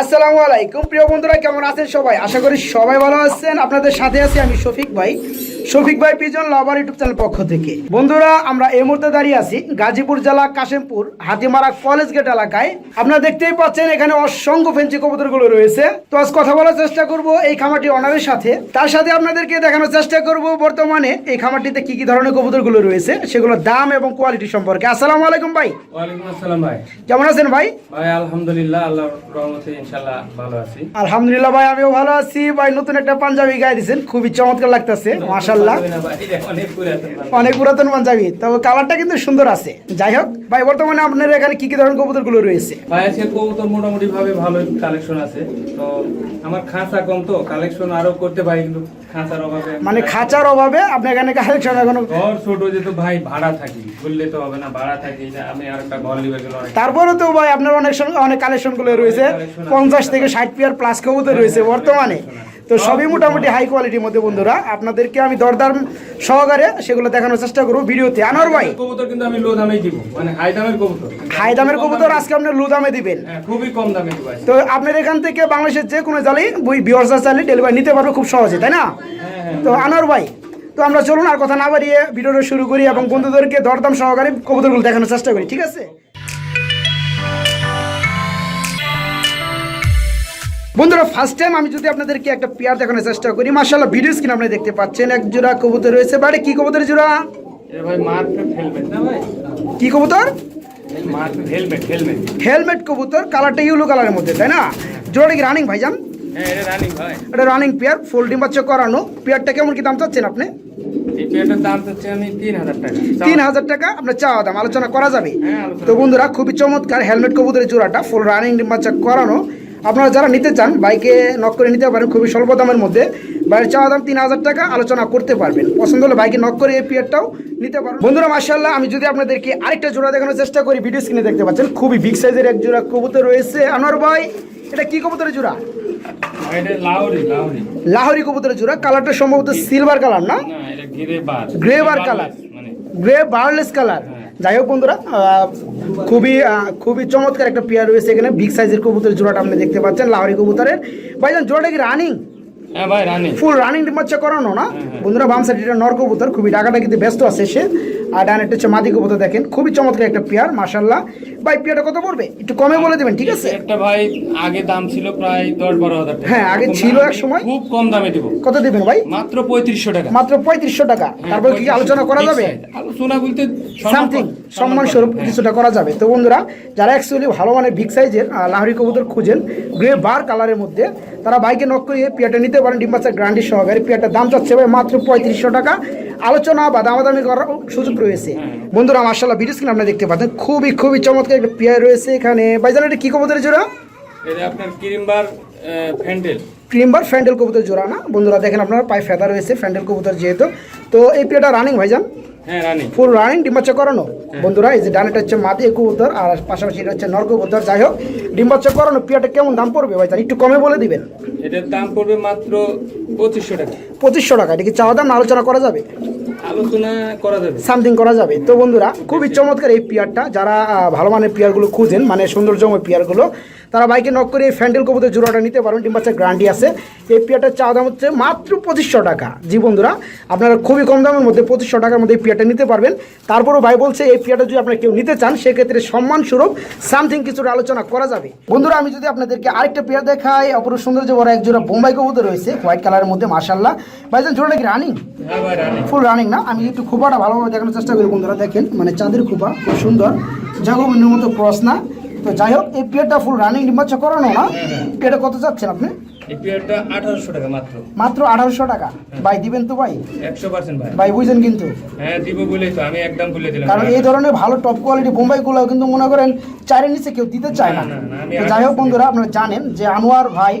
আসসালামু আলাইকুম। প্রিয় বন্ধুরা, কেমন আছেন সবাই? আশা করি সবাই ভালো আছেন। আপনাদের সাথে আছি আমি শফিক ভাই। শফিক ভাই পিজন লাভার ইউটিউব চ্যানেল পক্ষ থেকে। বন্ধুরা আমরা এই মুহূর্তে দাঁড়িয়ে আছি গাজীপুর জেলা কাশিমপুর হাতিমারা কলেজ গেট এলাকায়। আপনারা দেখতেই পাচ্ছেন এখানে অসংখ্য ফেন্সি কবুতরগুলো রয়েছে। তো আজ কথা বলার চেষ্টা করব এই খামারটি অনারের সাথে। তার সাথে আপনাদেরকে দেখানোর চেষ্টা করব বর্তমানে এই খামারটিতে কি কি ধরনের কবুতরগুলো রয়েছে সেগুলোর দাম এবং কোয়ালিটি সম্পর্কে। আসসালামু আলাইকুম ভাই। ওয়ালাইকুম আসসালাম ভাই। কেমন আছেন ভাই? ভাই আলহামদুলিল্লাহ আল্লাহর রহমতে ইনশাআল্লাহ ভালো আছি। আলহামদুলিল্লাহ ভাই আমিও ভালো আছি। ভাই নতুন একটা পাঞ্জাবি গায়ে দিয়েছেন। খুবই চমৎকার লাগতেছে মাশাল্লাহ ভাই, অনেক পুরাতন পাঞ্জাবি। তবে কালারটা কিন্তু সুন্দর আছে। যাই হোক ভাই বর্তমানে আপনার এখানে কি কি ধরনের কবুতরগুলো রয়েছে? ভাই আজকে কবুতর মোটামুটি ভাবে ভালো কালেকশন আছে। তো আমার খাঁচা কম তো কালেকশন আরও করতে পারি কিন্তু খাঁচার অভাবে মানে খাঁচার অভাবে আপনার এখানে কালেকশন এখনও ঘর ছোট যেহেতু ভাই ভাড়া থাকি। বললে তো হবে না ভাড়া থাকি আমি আর একটা ঘর লিবে গেলে তারপরে তো ভাই আপনার অনেক অনেক কালেকশনগুলো রয়েছে। আছে। পঞ্চাশ থেকে ষাট পিয়ার প্লাস কবুতর রয়েছে বর্তমানে। তো সবই মোটামুটি হাই কোয়ালিটির মধ্যে বন্ধুরা। আপনাদেরকে আমি দরদাম সহকারে সেগুলো দেখানোর চেষ্টা করব ভিডিওতে। আনোয়ার ভাই। কবুতর কিন্তু আমি লো দামেই দিব। মানে হাই দামের কবুতর। হাই দামের কবুতর আজকে আপনি লু দামে দিবেন। হ্যাঁ খুবই কম দামে দিব তো আপনার এখান থেকে বাংলাদেশের যে কোনো জালেই বই বিহর্সা চালে ডেলিভারি নিতে পারবে খুব সহজে তাই না? হ্যাঁ হ্যাঁ তো আনোয়ার ভাই তো আমরা চলুন আর কথা না বাড়িয়ে ভিডিওটা শুরু করি এবং বন্ধুদেরকে দরদাম সহকারে কবুতরগুলো দেখানোর চেষ্টা করি ঠিক আছে? বন্ধুরা ফার্স্ট টাইম আমি যদি আপনাদেরকে একটা পেয়ার দেখানোর চেষ্টা করি মার্শাল্লাহ ভিডিও স্ক্রিন আপনি দেখতে পাচ্ছেন। এক জোড়া কবুতর রয়েছে। বাড়ি কি কবুতর জোড়া? কি কবুতর? হেলমেট কবুতর কালারটা ইউলো কালারের মধ্যে তাই না? জোড়াটা কি রানিং ভাইজান? হ্যাঁ এটা রানিং ভাই। এটা রানিং পেয়ার ফোল্ডিং বাচ্চা করানো। পেয়ারটা কেমন কি দাম চাচ্ছেন আপনি? হাজার টাকা। তিন হাজার টাকা আপনার চাওয়া দাম। আলোচনা করা যাবে। হ্যাঁ, তো বন্ধুরা খুবই চমৎকার। হেলমেট কবুতরের জোড়াটা ফুল রানিং বাচ্চা করানো। আপনারা যারা নিতে চান বাইকে নক করে নিতে পারেন খুবই স্বল্প দামের মধ্যে। বাইরের চাওয়া দাম তিন হাজার টাকা আলোচনা করতে পারবেন। পছন্দ হলে বাইকে নক করে এই পিয়ারটাও নিতে পারবেন বন্ধুরা মার্শাল্লাহ আমি যদি আপনাদেরকে আরেকটা জোড়া দেখানোর চেষ্টা করি ভিডিও স্ক্রিনে দেখতে পাচ্ছেন খুবই বিগ সাইজের এক জোড়া কবুতর রয়েছে। আনোয়ার ভাই এটা কি কবুতরের জোড়া? লাহরি কবুতরের জোড়া কালারটা সম্ভবত সিলভার কালার না? Grey bar colour grey barless colour যাই হোক বন্ধুরা খুবই খুবই চমৎকার একটা পেয়ার রয়েছে এখানে। বিগ সাইজের কবুতরের জোড়াটা আপনি দেখতে পাচ্ছেন, লাহরি কবুতরের। ভাইজান, জোড়াটা কি রানিং হ্যাঁ ভাই রানি ফুল রানিং বাচ্চা করানো না। বন্ধুরা বাম সাইড এটা নর কবুতর খুবই ডাকাটা কিন্তু ব্যস্ত আছে সে। আর ডান একটা হচ্ছে মাদি কবুতর দেখেন খুবই চমৎকার একটা পেয়ার মাশাল্লাহ ভাই পেয়ারটা কত পড়বে? একটু কমে বলে দেবেন ঠিক আছে? একটা ভাই আগে দাম ছিল প্রায় দশ বারো হাজার টাকা। হ্যাঁ, আগে ছিল এক সময়। খুব কম দামে দিব। কত দেবেন ভাই? মাত্র পঁয়ত্রিশশো টাকা। মাত্র পঁয়ত্রিশশো টাকা। হ্যাঁ, তারপর কি আলোচনা করা যাবে? আলোচনা বলতে সামথিং সম্মান স্বরূপ হ্যাঁ। কিছুটা করা যাবে। তো বন্ধুরা যারা অ্যাকচুয়ালি ভালো মানের বিগ সাইজের লাহরি কবুতর খুঁজেন গ্রে বার কালারের মধ্যে তারা বাইকে নক করে পিয়াটা নিতে পারেন ডিম্বাচার গ্রান্ডি সহকারে। পিয়াটার দাম চাচ্ছে ভাই মাত্র পঁয়ত্রিশশো টাকা। আলোচনা বা দামাদামি করার সুযোগ রয়েছে। বন্ধুরা মার্শাল্লাহ ভিডিও স্ক্রিন আপনারা দেখতে পাচ্ছেন। খুবই খুবই চমৎকার একটা পেয়ার রয়েছে এখানে। ভাইজান এটা কি কবুতরের জোড়া? এটা আপনার ক্রিমবার ফ্যান্ডেল। ক্রিমবার ফ্যান্ডেল কবুতর জোড়া না? বন্ধুরা দেখেন আপনার পায়ে ফেদা রয়েছে ফ্যান্ডেল কবুতর যেহেতু। তো এই পেয়ারটা রানিং ভাইজান? হ্যাঁ ফুল রানিং ডিম্বাচ্চা করানো? বন্ধুরা এই যে ডানেটা হচ্ছে মাদি কবুতর আর পাশাপাশি এটা হচ্ছে নর কবুতর। যাই হোক ডিম্বাচ্চা করানো পিয়াটা কেমন দাম পড়বে ভাই একটু কমে বলে দিবেন। এটার দাম পড়বে মাত্র পঁচিশশো টাকা। পঁচিশশো টাকা এটা কি চাওয়া দাম আলোচনা করা যাবে? আলোচনা করা যাবে। সামথিং করা যাবে। তো বন্ধুরা খুবই চমৎকার এই পিয়ারটা। যারা ভালো মানের পিয়ারগুলো খুঁজেন মানে সৌন্দর্যময় পিয়ারগুলো তারা বাইকে নক করে এই ফ্যান্ডেল কবুতর জোড়াটা নিতে পারবেন। পারেন ডিম্বাচ্চা গ্রান্ডি আছে। এই পিয়াটার চাওয়া দাম হচ্ছে মাত্র পঁচিশশো টাকা। জি বন্ধুরা আপনারা খুবই কম দামের মধ্যে পঁচিশশো টাকার মধ্যে এই পিয়ারটা নিতে পারবেন। তারপরও ভাই বলছে এই পিয়ারটা যদি আপনারা কেউ নিতে চান সেক্ষেত্রে সম্মানস্বরূপ সামথিং কিছুটা আলোচনা করা যাবে। বন্ধুরা আমি যদি আপনাদেরকে আরেকটা পেয়ার দেখাই অপরূপ সৌন্দর্য বড় এক জোড়া বোম্বাই কবুতর রয়েছে হোয়াইট কালারের মধ্যে মার্শাল্লাহ ভাইজান জোড়াটা নাকি রানিং ফুল রানিং না? আমি একটু খোপাটা ভালোভাবে দেখানোর চেষ্টা করি বন্ধুরা দেখেন। মানে চাঁদের খোপা খুব সুন্দর। জাগবিনের মতো ক্রস না। তো যাই হোক এই পেয়ারটা ফুল রানিং ডিম্বাচ্ছা করানো না। পেয়ারটা কত চাচ্ছেন আপনি? এই পেয়ারটা আঠারোশো টাকা মাত্র। মাত্র আঠারোশো টাকা। ভাই দিবেন তো ভাই? একশো পার্সেন্ট ভাই। ভাই বুঝেন কিন্তু। হ্যাঁ দিব বলেই তো আমি একদম বলে দিলাম। কারণ এই ধরনের ভালো টপ কোয়ালিটি বোম্বাইগুলো কিন্তু মনে করেন চারের নিচে কেউ দিতে চায় না। তো যাই হোক বন্ধুরা আপনারা জানেন যে আনোয়ার ভাই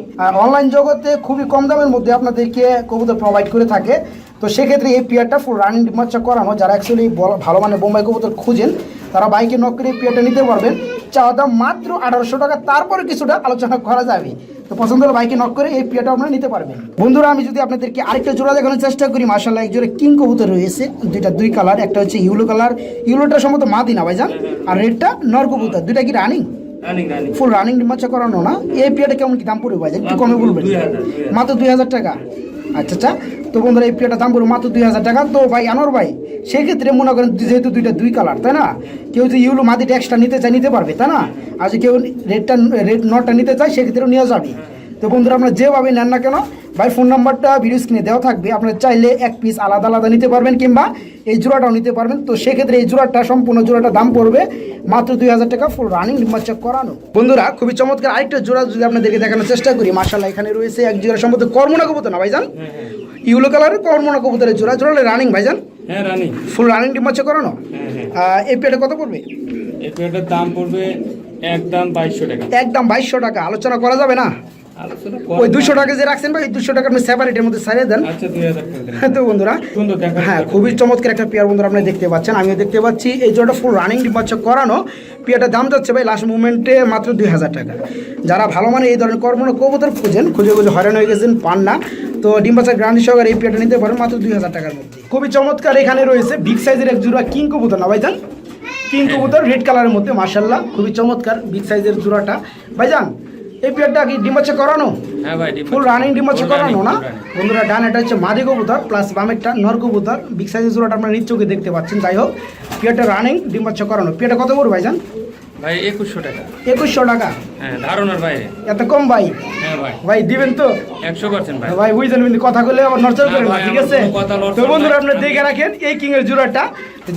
অনলাইন জগতে খুবই কম দামের মধ্যে আপনাদেরকে কবুতর প্রোভাইড করে থাকে। তো সেক্ষেত্রে এই পিয়ারটা ফুল রানিং ডিমাচ্চা করানো যারা অ্যাকচুয়ালি ভালো মানে বোম্বাই কবুতর খুঁজেন তারা বাইকে নক করে এই পিয়ারটা নিতে পারবেন। চাওয়া দাম মাত্র আঠারোশো টাকা। তারপরে কিছুটা আলোচনা করা যাবে। তো পছন্দ হলে বাইকে নক করে এই পিয়াটা আপনারা নিতে পারবেন। বন্ধুরা আমি যদি আপনাদেরকে আরেকটা জোড়া দেখানোর চেষ্টা করি মার্শাল্লাহ এক জোড়া কিং কবুতর রয়েছে। দুইটা দুই কালার একটা হচ্ছে ইউলো কালার। ইউলোটা সম্ভবত মাদি না ভাইজান? আর রেডটা নর কবুতর। দুইটা কি রানিং ফুল রানিং ডিম্বাচ্চা করানো না। এই পিয়াটা কেমন কি দাম পড়বে ভাই একটু কমে বলবেন। মাত্র দুই হাজার টাকা। আচ্ছা আচ্ছা। তো বন্ধুরা, এই প্লেটের দাম পড়বে মাত্র দুই হাজার টাকা। তো ভাই আনোর ভাই, সেক্ষেত্রে মনে করেন যেহেতু দুইটা দুই কালার তাই না? কেউ যদি ইউলো মাদিটা এক্সট্রা নিতে চায়, নিতে পারবে, তাই না? আর যদি কেউ রেডটা রেড নটটা নিতে চায় সেক্ষেত্রেও নিয়ে যাবে। তো বন্ধুরা আপনারা যেভাবে নেন না কেন ভাই ফোন নাম্বারটা ভিডিও স্ক্রিনে দেওয়া থাকবে। আপনারা চাইলে এক পিস আলাদা আলাদা নিতে পারবেন কিংবা এই জোড়াটাও নিতে পারবেন। তো সেক্ষেত্রে এই জোড়াটা সম্পূর্ণ জোড়াটা দাম পড়বে মাত্র দুই হাজার টাকা ফুল রানিং ডিম্বাচক করানো। বন্ধুরা খুবই চমৎকার আরেকটা জোড়া যদি আপনাদেরকে দেখানোর চেষ্টা করি মার্শাল্লাহ এখানে রয়েছে এক জোড়া সম্ভবত কর্মনা কবুতর না ভাইজান? হ্যাঁ হ্যাঁ। ইউলো কালারের কর্মনা কবুতরের জোড়া জোড়ালে রানিং ভাইজান? হ্যাঁ রানিং ফুল রানিং ডিম্বাচক করানো? হ্যাঁ এই কত পড়বে? এই দাম পড়বে একদম বাইশশো টাকা। একদম বাইশশো টাকা আলোচনা করা যাবে না? ওই দুশো টাকা যে রাখছেন ভাই দুশো টাকা আপনি সেপারেটের মধ্যে সারিয়ে দেন। আচ্ছা। তো বন্ধুরা হ্যাঁ খুবই চমৎকার একটা পেয়ার বন্ধুরা আপনি দেখতে পাচ্ছেন। আমিও দেখতে পাচ্ছি এই ফুল রানিং করানো। পেয়ারটার দাম যাচ্ছে ভাই লাস্ট মুভমেন্টে মাত্র দুই হাজার টাকা। যারা ভালো মানে এই ধরনের কর্ম কবুতর খুঁজেন খুঁজে খুঁজে হয়রান হয়ে গেছেন পান না। তো ডিম্বাচ্চা গ্রান্ডি সহকারে এই পেয়ারটা নিতে পারেন মাত্র দুই হাজার টাকার মধ্যে। খুবই চমৎকার এখানে রয়েছে বিগ সাইজের এক জোড়া কিং কবুতর না ভাইজান? কিং কবুতর রেড কালারের মধ্যে মার্শাল্লাহ খুবই চমৎকার বিগ সাইজের জোড়াটা। ভাইজান এই পেয়ারটা কি ডিম্বাচ্চা করানো? হ্যাঁ ভাই ফুল রানিং ডিম হচ্ছে করানো না? বন্ধুরা ডান এটা হচ্ছে মাদি কবুতর প্লাস বামেরটা নর কবুতর। বিগ সাইজের জোড়াটা আপনারা নিচকে দেখতে পাচ্ছেন যাই হোক। পিয়াটা রানিং ডিম হচ্ছে করানো। পিয়াটা কত পড়বে ভাইজান? ভাই একুশশো টাকা। একুশশো টাকা। হ্যাঁ ধারণার বাইরে। এত কম ভাই? হ্যাঁ ভাই। ভাই দিবেন তো? একশো পার্সেন্ট ভাই। ভাই বুঝলেন কথা বলে আবার নড়চড় না করেন ঠিক আছে তো বন্ধুরা নাই। আপনি দেখে রাখেন এই কিং এর জোড়াটা।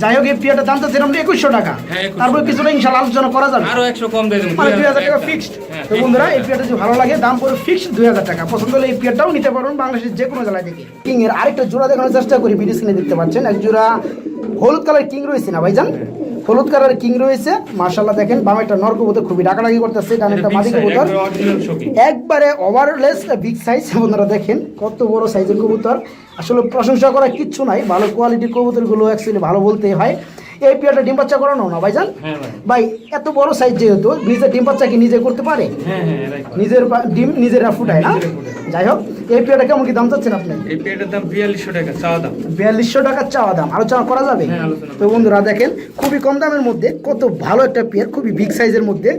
যাই হোক এই দাম তো সেরকম একুশশো টাকা। হ্যাঁ, 2100 তারপর কিছুটা ইনশাল্লাহ আলোচনা করা যাবে। আরও একশো কম দিয়ে মানে দুই হাজার টাকা ফিক্সড হ্যাঁ, তো বন্ধুরা এই। যদি ভালো লাগে দাম পড়ে ফিক্সড দুই হাজার টাকা। পছন্দ হলে এই পিয়ারটাও নিতে পারবেন বাংলাদেশের যে কোনো জেলায় থেকে। কিং এর আরেকটা জোড়া দেখানোর চেষ্টা করি ভিডিও স্ক্রিনে দেখতে পাচ্ছেন। এক জোড়া হলুদ কালার কিং রয়েছে না ভাইজান? হলুদ কালার কিং রয়েছে। মার্শাল্লাহ দেখেন বাম একটা নর কবুতর খুবই ডাকাডাকি করতেছে ডানেরটা একটা মাদি কবুতর। একবারে ওভারলেস বিগ সাইজ আপনারা দেখেন কত বড় সাইজের কবুতর। আসলে প্রশংসা করা কিচ্ছু নাই ভালো কোয়ালিটির কবুতরগুলো অ্যাকচুয়ালি ভালো বলতেই হয়। এই পেয়ারটা ডিম বাচ্চা করানো না ভাইজান? হ্যাঁ ভাই। এত বড় সাইজ যেহেতু নিজের ডিম বাচ্চা কি নিজে করতে পারে? হ্যাঁ হ্যাঁ। নিজের ডিম নিজেরা ফুটায় না? যাই হোক এই পেয়ারটা কেমন কি দাম চাচ্ছেন আপনি? এই পেয়ারটার দাম বিয়াল্লিশশো টাকা চাওয়া দাম। বিয়াল্লিশশো টাকার চাওয়া দাম। আলোচনা করা যাবে? তো বন্ধুরা দেখেন খুবই কম দামের মধ্যে কত ভালো একটা পেয়ার খুবই বিগ সাইজের মধ্যে।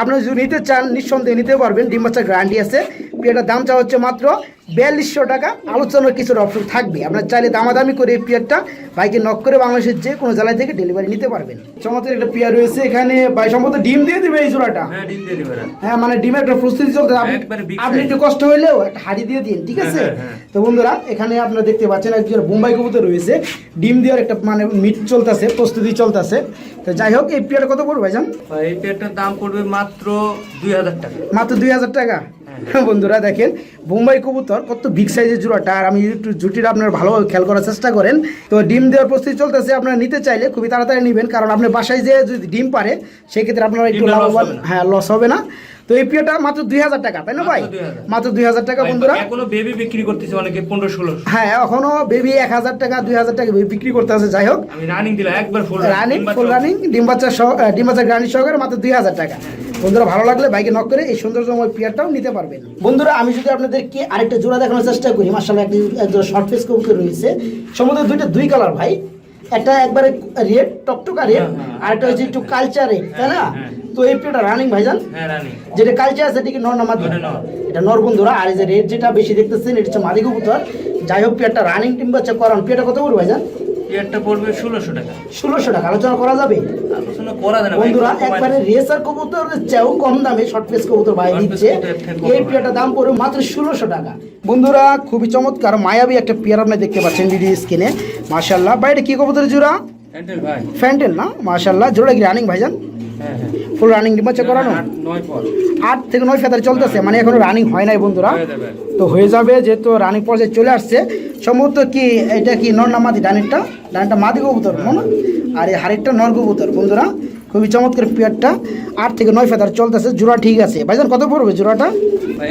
আপনি যদি নিতে চান নিঃসন্দেহে নিতে পারবেন ডিম বাচ্চা গ্যারান্টি আছে। পেয়ারটার দাম চাওয়া হচ্ছে মাত্র বিয়াল্লিশশো টাকা। আলোচনার কিছুটা অপশন থাকবে। আপনার চাইলে দামাদামি করে এই পেয়ারটা বাইকে নক করে বাংলাদেশের যে কোনো জেলায় থেকে ডেলিভারি নিতে পারবেন। চমৎকার একটা পেয়ার রয়েছে। এখানে ভাই সম্ভবত ডিম দিয়ে দিবে এই জোড়াটা? হ্যাঁ হ্যাঁ মানে ডিমের একটা প্রস্তুতি চলতে আপনি- একটু কষ্ট হইলেও একটা হাড়ি দিয়ে দিন ঠিক আছে? হ্যাঁ, হ্যাঁ, তো বন্ধুরা এখানে আপনারা দেখতে পাচ্ছেন একজন বোম্বাই কবুতর রয়েছে। ডিম দেওয়ার একটা মানে মিট চলতেছে প্রস্তুতি চলতেছে। তো যাই হোক এই পেয়ারটা কত পড়বে ভাইজান? ভাই এই পেয়ারটার দাম পড়বে মাত্র দুই হাজার টাকা। মাত্র দুই হাজার টাকা। বন্ধুরা দেখেন বোম্বাই কবুতর কত বিগ সাইজের জুড়াটা। আর আমি একটু জুটিটা আপনার ভালোভাবে খেয়াল করার চেষ্টা করেন। তো ডিম দেওয়ার প্রস্তুতি চলতেছে আপনারা নিতে চাইলে খুবই তাড়াতাড়ি নেবেন। কারণ আপনার বাসায় যে যদি ডিম পারে সেক্ষেত্রে আপনারা একটু লাভবান হ্যাঁ লস হবে না। তো এই পেয়ারটা মাত্র দুই হাজার টাকা তাই না ভাই? মাত্র দুই হাজার টাকা বন্ধুরা। এখনও বেবি বিক্রি করতেছে অনেকে পনেরো ষোলো। হ্যাঁ এখনও বেবি এক হাজার টাকা দুই হাজার টাকা বিক্রি করতে আছে যাই হোক। আমি রানিং দিলাম একবার ফুল রানিং ফুল রানিং ডিম বাচ্চা সহ ডিম বাচ্চা গ্রানি সহকারে মাত্র দুই হাজার টাকা। বন্ধুরা ভালো লাগলে বাইকে নক করে এই সৌন্দর্যময় পেয়ারটাও নিতে পারবেন। বন্ধুরা আমি যদি আপনাদেরকে আরেকটা জোড়া দেখানোর চেষ্টা করি মার্শাল্লাহ একটি শর্ট ফেস কবুতর রয়েছে। সমুদ্র দুইটা দুই কালার ভাই। একটা একবারে রেড টকটকা রেড হ্যাঁ, হ্যাঁ। আর একটা হচ্ছে একটু কালচারে রেড তাই না? হ্যাঁ। তো এই পেয়ারটা রানিং ভাইজান? হ্যাঁ রানিং যেটা কালচার আছে এটাকে নর নামাত এটা নর বন্ধুরা আর এই যে রেড যেটা বেশি দেখতেছেন এটা হচ্ছে মাদি কবুতর। যাই হোক পেয়ারটা রানিং টিম বাচ্চা করান। পেয়ারটা কত পড়বে ভাইজান? পড়বে ষোলোশো টাকা। ষোলোশো টাকা আলোচনা করা যাবে? আলোচনা করা যায় বন্ধুরা একবারে রেসার কবুতর চেয়েও কম দামে শর্ট পেস কবুতর ভাই দিচ্ছে। এই পেয়ারটার দাম পড়বে মাত্র ষোলোশো টাকা। বন্ধুরা খুবই চমৎকার মায়াবী একটা পেয়ার আপনি দেখতে পাচ্ছেন ভিডিও স্ক্রিনে মাশাল্লাহ ভাই এটা কি কবুতর জোড়া? ফ্যান্ডেল ভাই। ফ্যান্টেল না? মাশাল্লাহ জোড়া কি রানিং ভাইজান? ফুল রানিং ডিমাচা করানো? আট, থেকে নয় ফেদার চলতেছে মানে এখনও রানিং হয় নাই বন্ধুরা। তো হয়ে যাবে যেহেতু রানিং পর্যায়ে চলে আসছে সম্ভবত কি এটা কি নর না মাদি ডানেরটা? ডানটা মাদি কবুতর মনে? আর এই হাড়িরটা নর কবুতর বন্ধুরা খুবই চমৎকার পেয়ারটা। আট থেকে নয় ফেদার চলতেছে জোড়া ঠিক আছে। ভাইজান কত পড়বে জোড়াটা?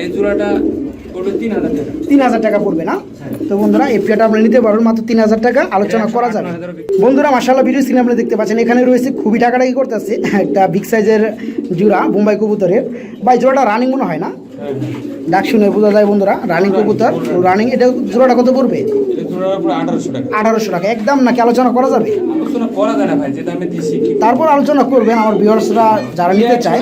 এই জোড়াটা তিন হাজার টাকা। পড়বে না? তো বন্ধুরা এই আপনি নিতে পারবেন মাত্র তিন হাজার টাকা। আলোচনা করা যাবে। বন্ধুরা মাসাল্লাহ ভিডিও স্ক্রিনে আপনি দেখতে পাচ্ছেন। এখানে রয়েছে খুবই টাকাটাকি করতেছে। একটা বিগ সাইজের জোড়া বোম্বাই কবুতরের। ভাই জোড়াটা রানিং মনে হয় না? হ্যাঁ হ্যাঁ। ডাক শুনে বোঝা যায় বন্ধুরা রানিং কবুতর। রানিং এটা জোড়াটা কত পড়বে? আঠারোশো টাকা। একদম নাকি আলোচনা করা যাবে? তারপর আলোচনা করবেন আমার ভিউয়ার্সরা যারা নিতে চায়।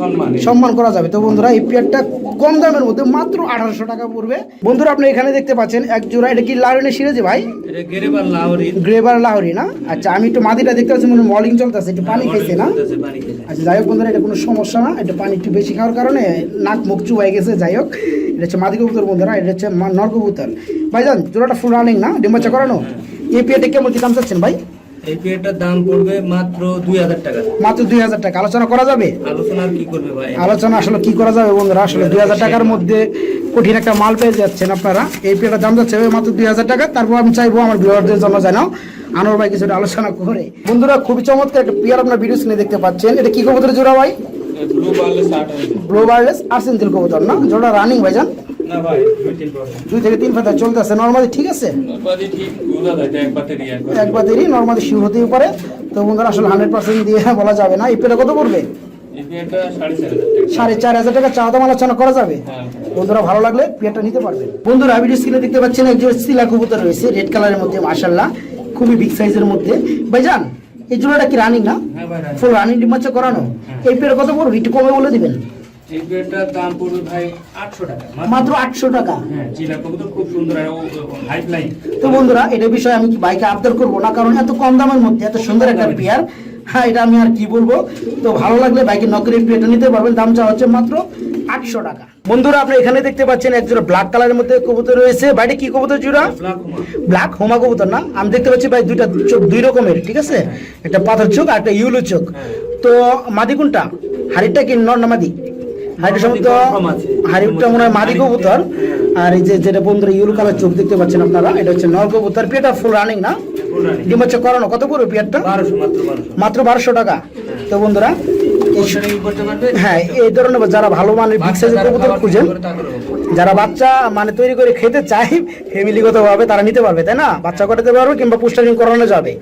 সম্মান। সম্মান করা যাবে। তো বন্ধুরা এই পেয়ারটা কম দামের মধ্যে মাত্র আঠারোশো টাকা পড়বে। বন্ধুরা আপনি এখানে দেখতে পাচ্ছেন এক জোড়া। এটা কি লাউরেনের সিরেছে ভাই? এটা গেরেবার লাহরি। না? আচ্ছা আমি একটু মাদিটা দেখতে পাচ্ছি মনে মলিং চলতেছে একটু পানি খাইছে না? আচ্ছা যাই হোক বন্ধুরা এটা কোনো সমস্যা না। এটা পানি একটু বেশি খাওয়ার কারণে নাক মুখ চুবাই গেছে যাই হোক। এটা হচ্ছে মাদি কবুতর বন্ধুরা এটা হচ্ছে নর কবুতর। ভাইজান জোড়াটা ফুল রানিং না? ডিম্বাচা করানো? এই পেয়ারটা কেমন কি দাম চাচ্ছেন ভাই? এই পেয়ারটার দাম পড়বে মাত্র দুই হাজার টাকা। মাত্র দুই হাজার টাকা। আলোচনা করা যাবে? আলোচনা কি করবে ভাই? আলোচনা আসলে কি করা যাবে বন্ধুরা? আসলে দুই হাজার টাকার মধ্যে কঠিন একটা মাল পেয়ে যাচ্ছেন আপনারা। এই পেয়ারটার দাম যাচ্ছে মাত্র দুই হাজার টাকা। তারপর আমি চাইব আমার ভিউয়ারদের জন্য জানাও আনোয়ার ভাই কিছুটা আলোচনা করে। বন্ধুরা খুবই চমৎকার একটা পেয়ার আপনার ভিডিও স্ক্রিনে দেখতে পাচ্ছেন। এটা কি কবুতরের জোড়া ভাই? ব্লু বার্লেস আট ব্লো কবুতর না? জোড়া রানিং ভাইজান। দুই থেকে তিন ফাতা চলতেছে নর্মালি ঠিক আছে? একবার দেরি নর্মালি শিওর হতেই পারে। তো বন্ধুরা আসলে হান্ড্রেড পার্সেন্ট দিয়ে বলা যাবে না। এই পেটা কত পড়বে? সাড়ে চার হাজার টাকা। চাওয়া দাম আলোচনা করা যাবে? হ্যাঁ বন্ধুরা ভালো লাগলে পেয়ারটা নিতে পারবেন। বন্ধুরা ভিডিও স্ক্রিনে দেখতে পাচ্ছেন একজন সিলা কবুতর রয়েছে রেড কালারের মধ্যে মাশাল্লাহ খুবই বিগ সাইজের মধ্যে। ভাইজান এই জোড়াটা কি রানিং না? হ্যাঁ রানি। ফুল রানিং ডিমাচ্ছে করানো? এই পেয়ার কত পড়বে? একটু কমে বলে দিবেন। এই পেয়ারটার দাম পড়বে ভাই আটশো টাকা। মাত্র আটশো টাকা। হ্যাঁ চিলা কবুতর খুব সুন্দর আর হাইট লাইন তো বন্ধুরা এটা বিষয়ে আমি কি বাইকে আবদার করব না কারণ এত কম দামের মধ্যে এত সুন্দর একটা পেয়ার হ্যাঁ এটা আমি আর কি বলব? তো ভালো লাগলে বাইকের নকরের পেয়ারটা নিতে পারবেন দাম চা হচ্ছে মাত্র আটশো টাকা। বন্ধুরা আপনি এখানে দেখতে পাচ্ছেন একজোড়া ব্ল্যাক কালারের মধ্যে কবুতর রয়েছে। বাইরে কি কবুতর জোড়া? ব্ল্যাক হোমা কবুতর না? আমি দেখতে পাচ্ছি ভাই দুইটা চোখ দুই রকমের ঠিক আছে? একটা পাথর চোখ আর একটা ইউলো চোখ। তো মাদি কোনটা? হাড়িটা কি নর না মাদি? হাড়িটা সম্ভবত হাইটটা মনে হয় মাদি কবুতর আর এই যে যেটা বন্ধুরা ইউলো কালার চোখ দেখতে পাচ্ছেন আপনারা এটা হচ্ছে নর কবুতর পেটা ফুল রানিং না? ডিম হচ্ছে করানো কত পড়বে পেয়ারটা মাত্র বারোশো টাকা। তো বন্ধুরা হ্যাঁ এই ধরনের যারা ভালো মানের বিগ সাইজের কবুতর খুঁজেন যারা বাচ্চা মানে তৈরি করে খেতে চায় ফ্যামিলিগত ভাবে তারা নিতে পারবে তাই না? বাচ্চা করাতে পারবে কিংবা পুস্টারিং করানো যাবে।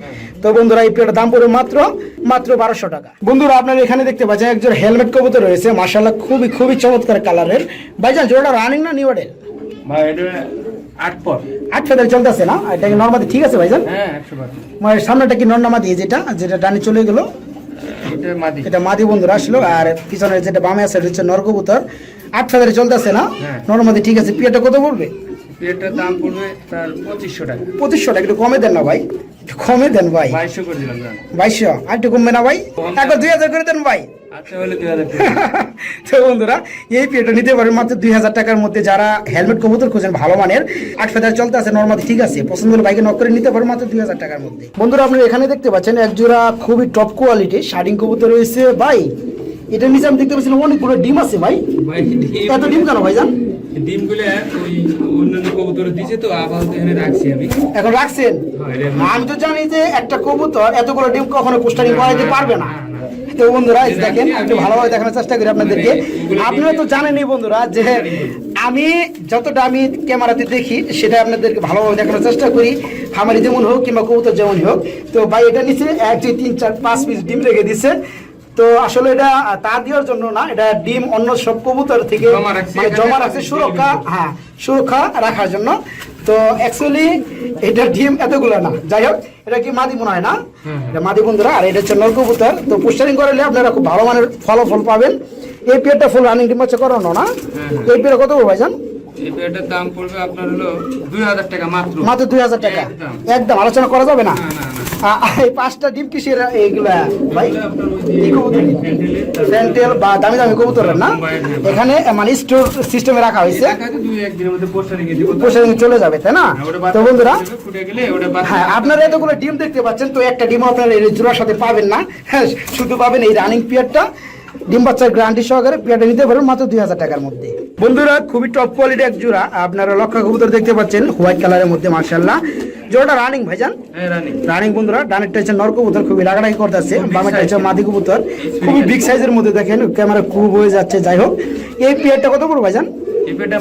তো বন্ধুরা এই পেয়ারটার দাম পড়বে মাত্র মাত্র বারোশো টাকা। বন্ধুরা আপনারা এখানে দেখতে পাচ্ছেন একজন হেলমেট কবুতর রয়েছে মার্শাল্লাহ খুবই খুবই চমৎকার কালারের। ভাইজান জোড়াটা রানিং না নিউ মডেল ভাই এটা আট পর। আট ফেদার চলতেছে না? এটা কি নর্মাদি ঠিক আছে ভাইজান? হ্যাঁ একশো মানে সামনেটা কি নর্নামা দিয়ে যেটা যেটা ডানে চলে গেল? এটা মাদি। বন্ধুরা আসলো আর পিছনের যেটা বামে আছে এটা হচ্ছে নরকবুতর। আট ফেদারে চলতেছে না? নরমাদি নর্মাদি ঠিক আছে। পিয়াটা কত পড়বে? এটার দাম পড়বে তার পঁচিশশো টাকা। পঁচিশশো টাকা একটু কমে দেন না ভাই। একটু কমে দেন ভাই। বাইশশো করে দিলাম বাইশশো আর একটু কমবে না ভাই? একবার দুই হাজার করে দেন ভাই। আচ্ছা তো বন্ধুরা এই পিএটা নিতে পারেন মাত্র দুই হাজার টাকার মধ্যে যারা হেলমেট কবুতর খোঁজেন ভালো মানের আট ফেদার চলতে আছে নর্মালি ঠিক আছে পছন্দ হলে বাইকে নক করে নিতে পারেন মাত্র দুই হাজার টাকার মধ্যে। বন্ধুরা আপনারা এখানে দেখতে পাচ্ছেন এক জোড়া খুবই টপ কোয়ালিটি শার্টিং কবুতর রয়েছে। ভাই এটা নিচে আমি দেখতে পাচ্ছিলাম অনেকগুলো ডিম আছে ভাই। ভাই এত ডিম কেন ভাইজান? ডিমগুলো ওই অন্যান্য কবুতর দিছে তো আপাতত এখানে রাখছি আমি। এখন রাখছেন? হ্যাঁ, আমি তো জানি যে একটা কবুতর এতগুলো ডিম কখনো পোস্টারিং করাইতে পারবে না। তো বন্ধুরা দেখেন একটু ভালোভাবে দেখানোর চেষ্টা করি আপনাদেরকে। আপনারা তো জানেনই বন্ধুরা যে আমি যতটা আমি ক্যামেরাতে দেখি সেটা আপনাদেরকে ভালোভাবে দেখানোর চেষ্টা করি। খামারি যেমন হোক কিংবা কবুতর যেমন হোক। তো ভাই এটা নিচে এক দুই তিন চার পাঁচ পিস ডিম রেখে দিছে। তো আসলে এটা তা দেওয়ার জন্য না এটা ডিম অন্য সব কবুতর থেকে জমা রাখছি মানে জমা রাখছে সুরক্ষা হ্যাঁ সুরক্ষা রাখার জন্য। তো অ্যাকচুয়ালি এটা ডিম এতগুলো না। যাই হোক এটা কি মাদি মনে হয় না? এটা মাদি বন্ধুরা আর এটা হচ্ছে নলকবুতর। তো পোস্টারিং করলে আপনারা খুব ভালো মানের ফলাফল পাবেন। এই পেয়ারটা ফুল রানিং ডিম হচ্ছে করানো না। এই পেয়ার কত ভাইজান এই পেয়ারটার দাম পড়বে আপনার হলো দুই হাজার টাকা মাত্র। মাত্র দুই হাজার টাকা? একদম। একদম আলোচনা করা যাবে না? না, না, না। আ- আ- এই পাঁচটা ডিম কিসের এইগুলা? ভাই এগুলো আপনার ওই যে এই কবুতর ফ্যান্টেলের, তারপরে ফ্যান্টেল বা দামি দামি কবুতরের না এখানে মানে স্টোর সিস্টেমে রাখা হয়েছে। পোস্টার চলে যাবে তাই না? তো বন্ধুরা বাচ্চা হ্যাঁ আপনারা এতগুলো ডিম দেখতে পাচ্ছেন তো একটা ডিম আপনারা এই জোড়ার সাথে পাবেন না। হ্যাঁ শুধু পাবেন এই রানিং পিয়ারটা ডিম বাচ্চার গ্যারান্টি সহকারে পিয়ারটা নিতে পারবেন মাত্র দুই হাজার টাকার মধ্যে। বন্ধুরা খুবই টপ কোয়ালিটি এক জোড়া। আপনারা লক্ষা কবুতর দেখতে পাচ্ছেন হোয়াইট কালারের মধ্যে মার্শাল্লাহ জোড়াটা রানিং ভাইজান? হ্যাঁ রানিং বন্ধুরা। ডানেরটা হচ্ছে নর কবুতর খুবই রাগারাগি করতেছে। বামেরটা হচ্ছে মাদি কবুতর। খুবই বিগ সাইজের মধ্যে দেখেন ক্যামেরা খুব হয়ে যাচ্ছে যাই হোক। এই পিয়ারটা কত পড়ো ভাইজান?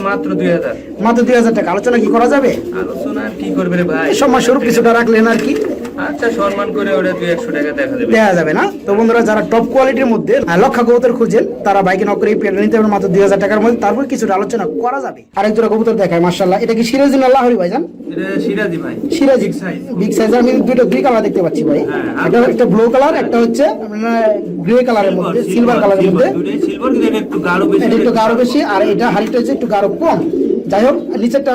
মাত্র দুই হাজার। মাত্র দুই হাজার টাকা। আলোচনা কি করা যাবে? আলোচনা কি করবে রে ভাই? এই স্বরূপ কিছুটা রাখলেন আর কি। আচ্ছা সম্মান করে ওটা দুই একশো টাকা দেখা দেবে। দেওয়া যাবে না। তো বন্ধুরা যারা টপ কোয়ালিটির মধ্যে লক্ষা কবুতর খুঁজেন তারা বাইকে নক করে এই নিতে পারবেন মাত্র দুই হাজার টাকার মধ্যে। তারপর কিছুটা আলোচনা করা যাবে। আরেক জোড়া কবুতর দেখায় মার্শাল্লাহ এটা কি সিরাজ দিন আল্লাহ ভাইজান এটা সিরাজি ভাই। সিরাজি। বিগ সাইজ আমি দুটো দুই কালার দেখতে পাচ্ছি ভাই। হ্যাঁ, এটা একটা ব্লু কালার একটা হচ্ছে গ্রে কালারের মধ্যে সিলভার কালারের মধ্যে। একটু গাঢ় বেশি একটু গাঢ় বেশি আর এটা হাড়িটা হচ্ছে একটু গাঢ় কম। যাই হোক নিচেরটা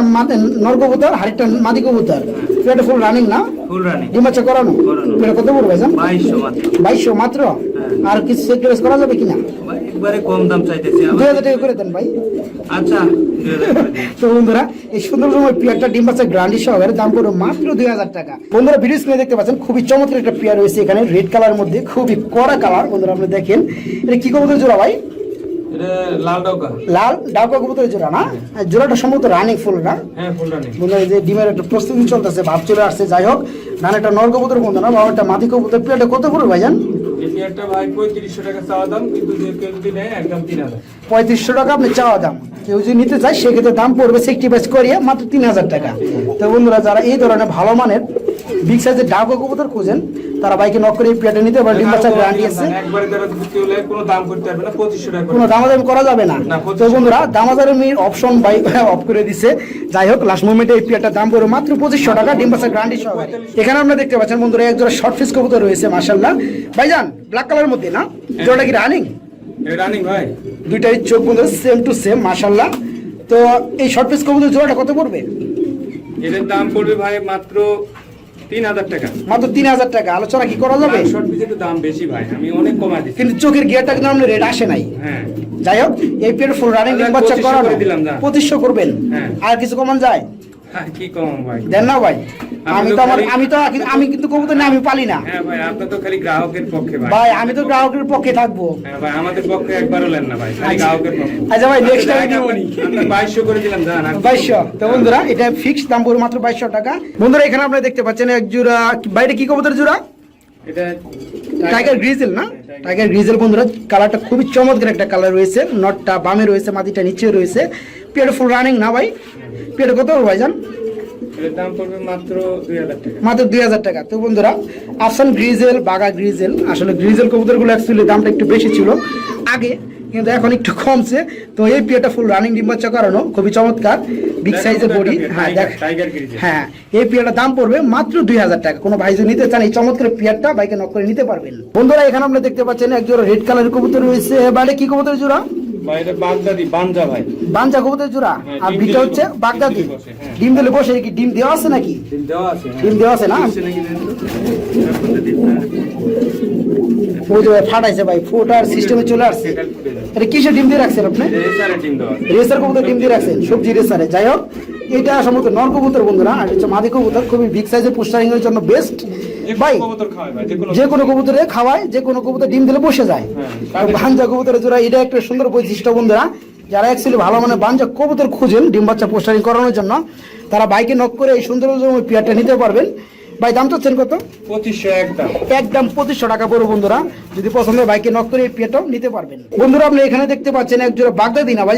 নর কবুতর হাড়িটা মাদি কবুতর। এটা ফুল রানিং না? ফুল রানি ডিম বাচ্চা করানো। এটা কত পড়বে ভাইজান বাইশশো মাত্র। বাইশশো মাত্র? আর কিছু সেক্রেস করা যাবে কিনা? একবারে কম দাম চাইতেছি। দুই আমার- হাজার টাকা করে দেন ভাই। আচ্ছা। তো বন্ধুরা এই সুন্দর সময় পেয়ারটা ডিম বাচ্চা গ্রান্ডি সহকারে দাম পড়বে মাত্র দুই হাজার টাকা। বন্ধুরা ভিডিও স্ক্রিনে দেখতে পাচ্ছেন খুবই চমৎকার একটা পেয়ার রয়েছে এখানে রেড কালার মধ্যে খুবই কড়া কালার বন্ধুরা আপনি দেখেন। এটা কি কবুতর জোড়া ভাই? লাল ডাউকা কবুতরের জোড়া না? জোড়াটা সম্ভবত রানিং ফুল না? হ্যাঁ বন্ধুরা যে ডিমের একটা প্রস্তুতি চলতেছে ভাব চলে আসছে। যাই হোক না একটা নর কবুতর বন্ধু না বাবা একটা মাদি কবুতর। পেয়ারটা কত পড়বে ভাইজান? এই পেয়ারটা ভাই পঁয়ত্রিশশো টাকা চাওয়া দাম কিন্তু যে কেউ যদি নেয় একদম তিন হাজার। পঁয়ত্রিশশো টাকা আপনি চাওয়া দাম। কেউ যদি নিতে চায় সেক্ষেত্রে দাম পড়বে করিয়ে মাত্র তিন হাজার টাকা। তো বন্ধুরা যারা এই ধরনের ভালো মানের বিগ সাইজের কবুতর খুঁজেন তারা বাইকে নক করে পেয়ারটা নিতে পারে ডিম বাচ্চা গ্যারান্টি আছে একবারে তারা দ্বিতীয় হলে কোনো দাম করতে পারবে না পঁচিশশো টাকা কোনো দামাদামি করা যাবে না। তো বন্ধুরা দামাদামি অপশন বাই অফ করে দিছে। যাই হোক লাস্ট মোমেন্টে এই দাম পড়বে মাত্র পঁচিশশো টাকা ডিম বাচ্চা গ্যারান্টি সহকারে এখানে আপনারা দেখতে পাচ্ছেন বন্ধুরা এক জোড়া শর্ট ফিস কবুতর রয়েছে মাশাল্লাহ ভাইজান ব্ল্যাক কালার মধ্যে না? জোড়াটা কি রানিং রানিং ভাই। দুইটাই চোখ বন্ধু সেম টু সেম মাশাল্লাহ তো এই শর্ট পিস কবুতর জোড়াটা কত পড়বে? এদের দাম পড়বে ভাই মাত্র তিন হাজার টাকা। মাত্র তিন হাজার টাকা। আলোচনা কি করা যাবে? শর্ট পিস দাম বেশি ভাই। আমি অনেক কমা দিচ্ছি। কিন্তু চোখের গিয়ারটা কিন্তু আপনার রেট আসে নাই। হ্যাঁ। যাই হোক এই ফুল রানিং বাচ্চা করানো। পঁচিশশো করবেন। হ্যাঁ। আর কিছু কমান যায়? হ্যাঁ, কি কম ভাই? দেন না ভাই। আমি তো তো আমার আমি তো আমি কিন্তু কবুতর না আমি পালি না। হ্যাঁ ভাই আপনার তো খালি গ্রাহকের পক্ষে ভাই। ভাই আমি তো গ্রাহকের পক্ষে থাকব। হ্যাঁ ভাই আমাদের পক্ষে একবারও নেন না ভাই খালি গ্রাহকের পক্ষে। আচ্ছা ভাই নেক্সট টাইম দিব বাইশশো করে দিলাম জান বাইশশো। তো বন্ধুরা এটা ফিক্স দাম মাত্র টাকা। বন্ধুরা এখানে আপনারা দেখতে পাচ্ছেন এক জোড়া বাইরে কি কবুতর জোড়া? এটা টাইগার গ্রিজেল না? টাইগার গ্রিজেল বন্ধুরা কালারটা খুবই চমৎকার একটা কালার রয়েছে। নটটা বামে রয়েছে মাটিটা নিচে রয়েছে। পেয়ার ফুল রানিং না ভাই? পেয়ার কত ভাইজান? এটার মাত্র দুই হাজার টাকা। তো বন্ধুরা আফসান গ্রিজেল বাগা গ্রিজেল আসলে গ্রিজেল কবুতরগুলো অ্যাকচুয়ালি দামটা একটু বেশি ছিল আগে কিন্তু এখন একটু কমছে। তো এই পেয়ারটা ফুল রানিং করানো খুবই চমৎকার। বিগ দেখো সাইজের বডি হ্যাঁ দেখ হ্যাঁ এই পেয়ারটার দাম পড়বে মাত্র দুই হাজার টাকা। কোনো ভাই যদি নিতে চান এই চমৎকার পেয়ারটা বাইকে নক করে নিতে পারবেন। বন্ধুরা এখানে আপনি দেখতে পাচ্ছেন এক জোড়া রেড কালারের কবুতর রয়েছে। বাইরে কি কবুতর জোড়া? ভাই এটা বাগদাদি বাঞ্জা ভাই। বাঞ্জা কবুতর জোড়া? আর ডিম বিটা হচ্ছে বাগদাদি। ডিম দিলে বসে। ডিম দিলে বসে কি ডিম দেওয়া আছে নাকি? ডিম দেওয়া আছে। ডিম দেওয়া আছে না। ওই যে ফাটাইছে ভাই ফোটার সিস্টেমে চলে আসছে। এটা কিসের ডিম দিয়ে রাখছেন আপনি? ডিম দেওয়া রেসার কবুতর ডিম দিয়ে রাখছেন সবজি রেসারে। যাই হোক এটা সম্ভবত নন কবুতর বন্ধুরা আর এটা হচ্ছে মাদি কবুতর খুবই বিগ সাইজের পোস্টারিং এর জন্য বেস্ট ভাই যে কোনো- কবুতরে খাওয়ায় যে কোনো কবুতর ডিম দিলে বসে যায়। হ্যাঁ। বাঞ্জা কবুতরের জোড়া এটা একটা সুন্দর বৈশিষ্ট্য বন্ধুরা। যারা অ্যাকচুয়ালি ভালো মানে বাঞ্জা কবুতর খুঁজেন ডিম বাচ্চা পোস্টারিং করানোর জন্য তারা বাইকে নক করে এই সুন্দর পেয়ারটা নিতে পারবেন। ভাই দাম চাচ্ছেন কত? পঁচিশশো একদম একদম পঁচিশশো টাকা পড়বে বন্ধুরা। যদি পছন্দ হয় বাইকে নক করে এই পেয়ারটাও নিতে পারবেন। বন্ধুরা আপনি এখানে দেখতে পাচ্ছেন এক জোড়া বাগদাদি না ভাই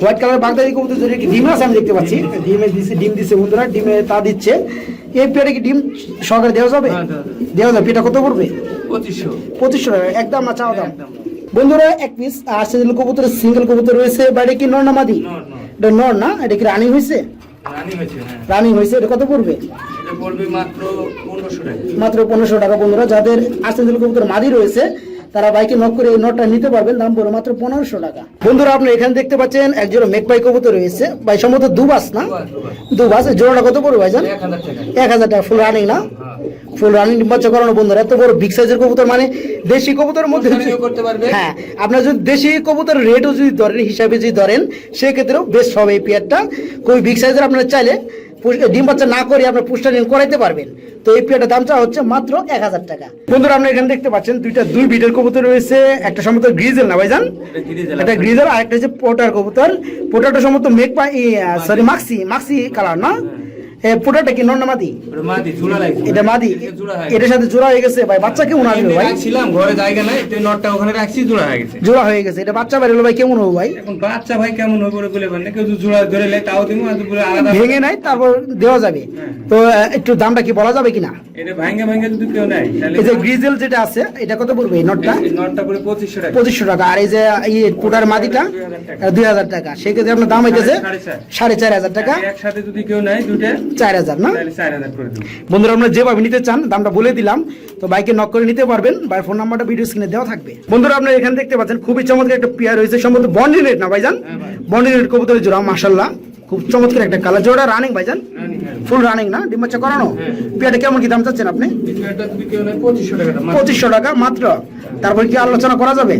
হোয়াইট কালার বাগদাদি কবুতর ডিম আছে আমি দেখতে পাচ্ছি। ডিমে দিছে ডিম দিছে বন্ধুরা ডিমে তা দিচ্ছে। এই কি ডিম দেওয়া যাবে? হ্যাঁ, দেওয়া যাবে। দেওয়া এটা কত পড়বে? পঁচিশশো। পঁচিশশো টাকা। একদম না চাওয়া দাম? বন্ধুরা এক পিস আর সেদিন কবুতরের সিঙ্গেল কবুতর রয়েছে। বাইরে কি নর না মাদি? নর, নর। এটা নর না? এটা কি রানিং হয়েছে? রানি হয়েছে হ্যাঁ। হয়েছে। এটা কত পড়বে? মাত্র পনেরোশো টাকা। বন্ধুরা। যাদের আর্সেন্সেল কবুতর মাদি রয়েছে তারা বাইকে নক করে এই নটটা নিতে পারবেন। দাম পড়বে মাত্র পনেরোশো টাকা। বন্ধুরা আপনি এখানে দেখতে পাচ্ছেন একজন মেকপাই কবুতর রয়েছে। ভাই সম্ভবত দুবাস না? দুবাস, দুবাস। দুবাস এই জোড়াটা কত পড়বে ভাইজান? এক হাজার টাকা। এক হাজার টাকা। ফুল রানিং না? হ্যাঁ। ফুল রানিং বাচ্চা করানো বন্ধুরা এত বড় বিগ সাইজের কবুতর মানে দেশি কবুতরের মধ্যে। হ্যাঁ আপনার যদি দেশি কবুতর রেটও যদি ধরেন হিসাবে যদি ধরেন সেক্ষেত্রেও বেস্ট হবে এই পেয়ারটা খুবই বিগ সাইজের আপনারা চাইলে ডিম বাচ্চা না করে আপনার পুষ্টারিং করাইতে পারবেন। তো এই পেয়ারটার দামটা হচ্ছে মাত্র এক হাজার টাকা। বন্ধুরা আপনি এখানে দেখতে পাচ্ছেন দুইটা দুই বিটের কবুতর রয়েছে একটা সম্ভবত গ্রিজেল না ভাইজান? একটা আছে। গ্রিজেল আর একটা হচ্ছে পোটার কবুতর। পোটারটা সম্ভবত মেক পাই সরি মাক্সি মাক্সি কালার না? এ পুটাটা কি? নর্নামাদি মাদি? এটা মাদি এটার সাথে জোড়া হয়ে গেছে? ভাই বাচ্চা কেমন আসবে ভাই? রাখছিলাম ঘরে জায়গা নাই তো নটটা ওখানে রাখছি জোড়া হয়ে গেছে। জোড়া হয়ে গেছে। এটা বাচ্চা বেরোলো ভাই কেমন হবে ভাই? এখন বাচ্চা ভাই কেমন হবে বলে বলে কেউ জোড়া ধরে লে তাও আর পুরো আলাদা ভেঙে নাই তারপর দেওয়া যাবে। হ্যাঁ। তো একটু দামটা কি বলা যাবে কিনা? এটা ভাঙ্গে ভাঙ্গে যদি কেউ তাহলে এই যে গ্রিজেল যেটা আছে এটা কত পড়বে এই নটটা? নটটা করে পঁচিশশো টাকা। পঁচিশশো টাকা। আর এই যে এই পুটার মাদিটা 2000 টাকা। দুই হাজার টাকা। সেক্ষেত্রে আপনার দাম হইতেছে সাড়ে চার। সাড়ে চার হাজার টাকা। একসাথে যদি কেউ নেয় দুইটা চার হাজার না? চার হাজার বন্ধুরা আপনারা যেভাবে নিতে চান দামটা বলে দিলাম। তো বাইকে নক করে নিতে পারবেন বাইর ফোন নাম্বারটা ভিডিও স্ক্রিনে দেওয়া থাকবে। বন্ধুরা আপনারা এখানে দেখতে পাচ্ছেন খুবই চমৎকার একটা পেয়ার রয়েছে সম্ভবত বন্ডি রেট না ভাইজান? হ্যাঁ ভাই। বন্ডি রেট কবুতরের জোড়া মাশাল্লাহ খুব চমৎকার একটা কালার জোড়া রানিং ভাইজান। ফুল রানিং না? ডিম বাচ্চা করানো? হ্যাঁ। পেয়ারটা কেমন কি দাম চাচ্ছেন আপনি? পঁচিশশো টাকা মাত্র। তারপর কি আলোচনা করা যাবে?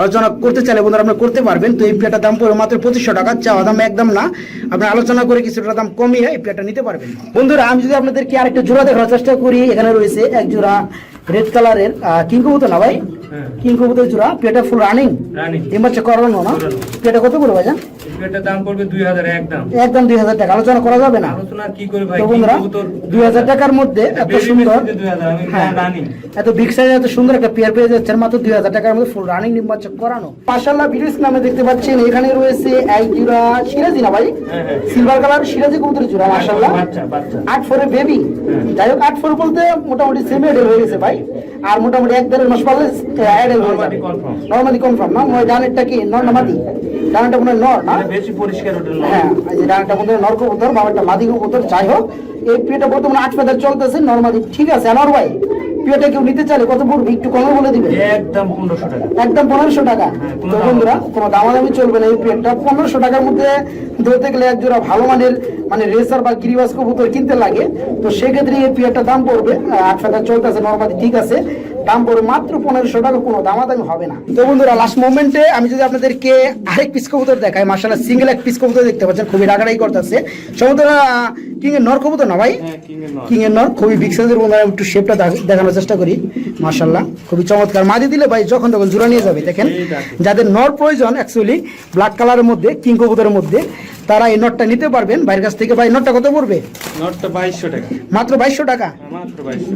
আলোচনা করতে চাইলে বন্ধুরা আপনারা করতে পারবেন। তো এই পেয়ারটার দাম পড়বে মাত্র পঁচিশশো টাকা। চাওয়া দাম একদম না। আপনি আলোচনা করে কিছুটা দাম কমিয়ে এই পেয়ারটা নিতে পারবেন। বন্ধুরা আমি যদি আপনাদেরকে আরেকটা জোড়া দেখার চেষ্টা করি এখানে রয়েছে এক জোড়া রেড কালারের কিং কবুতর না ভাই? হ্যাঁ কিং কবুতর জোড়া পেয়ারটা ফুল রানিং রানি ডিম বাচ্চা করানো না। পেয়ারটা কত পড়বে ভাইজান? এই দাম পড়বে দুই হাজার একদম একদম দুই হাজার টাকা। আলোচনা করা যাবে না? আলোচনা কি করে ভাই? বন্ধুরা? দুই হাজার টাকার মধ্যে এত সুন্দর 2000, আমি হ্যাঁ। এত বিগ সাইজ এত সুন্দর একটা পেয়ার পেয়ে যাচ্ছেন মাত্র দুই হাজার টাকার মধ্যে ফুল রানিং নির্বাচন করানো। মাসাল্লাহ ভিডিওস নামে দেখতে পাচ্ছেন এখানে রয়েছে এক জোড়া সিরাজি না ভাই? হ্যাঁ, হ্যাঁ। সিলভার কালার সিরাজি কবুতর জোড়া মাসাল্লাহ আট ফোরে বেবি যাই হোক আট ফোর বলতে মোটামুটি সেমি হয়ে গেছে ভাই। আর মোটামুটি এক দেড় মাস পারলে এডেল হয়ে যাবে নর্মালি কনফার্ম না ওই ডানেরটা কি? নর না মাদি? ডানেরটা মনে নর না? বেশি পরিষ্কার ওটা হ্যাঁ এই যে ডানটা মধ্যে নর কবুতর বাবারটা মাদি কবুতর যাই হোক এই পিওটা বর্তমানে আট ফেদার চলতেছে নর্মালি ঠিক আছে আনোয়ার ভাই পিওটা কেউ নিতে চাইলে কত পড়বে? একটু কমে বলে দিবে একদম পনেরোশো টাকা। একদম পনেরোশো টাকা। হ্যাঁ, তো দাম বন্ধুরা কোনো দামাদামি চলবে না এই পনেরোশো টাকার মধ্যে ধরতে গেলে ভালো মানের মানে রেসার বা গিরিবাস কবুতর কিনতে লাগে। তো সেক্ষেত্রে এই দাম পড়বে। আট টাকা চলতেছে নর্মালি ঠিক আছে। দাম পড়বে মাত্র পনেরোশো টাকা কোনো দামাদামি হবে না। তো বন্ধুরা লাস্ট মোমেন্টে আমি যদি আপনাদেরকে আরেক পিস কবুতর দেখাই মার্শাল্লাহ সিঙ্গেল এক পিস কবুতর দেখতে পাচ্ছেন খুবই রাগারাগি করতেছে। কিং এর নর কবুতর না ভাই? হ্যাঁ কিং এর কিং এর নর খুবই বিগ সাইজের বন্ধুরা একটু শেপটা দেখানোর চেষ্টা করি খুবই চমৎকার। মাদি দিলে ভাই যখন তখন জোড়া নিয়ে যাবে দেখেন যাদের নর প্রয়োজন অ্যাকচুয়ালি ব্ল্যাক কালারের মধ্যে কিং কবুতরের মধ্যে তারা এই নটটা নিতে পারবেন। ভাইয়ের কাছ থেকে ভাই নটটা কত পড়বে? নটটা বাইশশো টাকা। মাত্র বাইশশো টাকা? হ্যাঁ,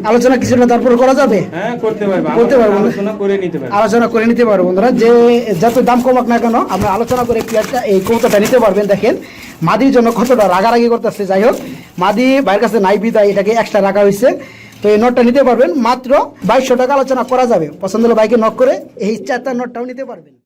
আলোচনা কিছুটা তারপর করা যাবে? হ্যাঁ করতে পারবে পারব। আলোচনা করে নিতে পারবে। আলোচনা করে নিতে পারব বন্ধুরা। যে যত দাম কমাক না কেন আমরা আলোচনা করে পেঁয়াজটা এই কৌতাটা নিতে পারবেন। দেখেন মাদির জন্য কতটা রাগারাগি করতেছে। যাই হোক মাদি বাইর কাছে নাই বিদায় এটাকে এক্সট্রা রাখা হয়েছে। তো এই নোটটা নিতে পারবেন। মাত্র বাইশশো টাকা আলোচনা করা যাবে। পছন্দ হলে বাইকে নক করে এই চারটা নোটটাও নিতে পারবেন।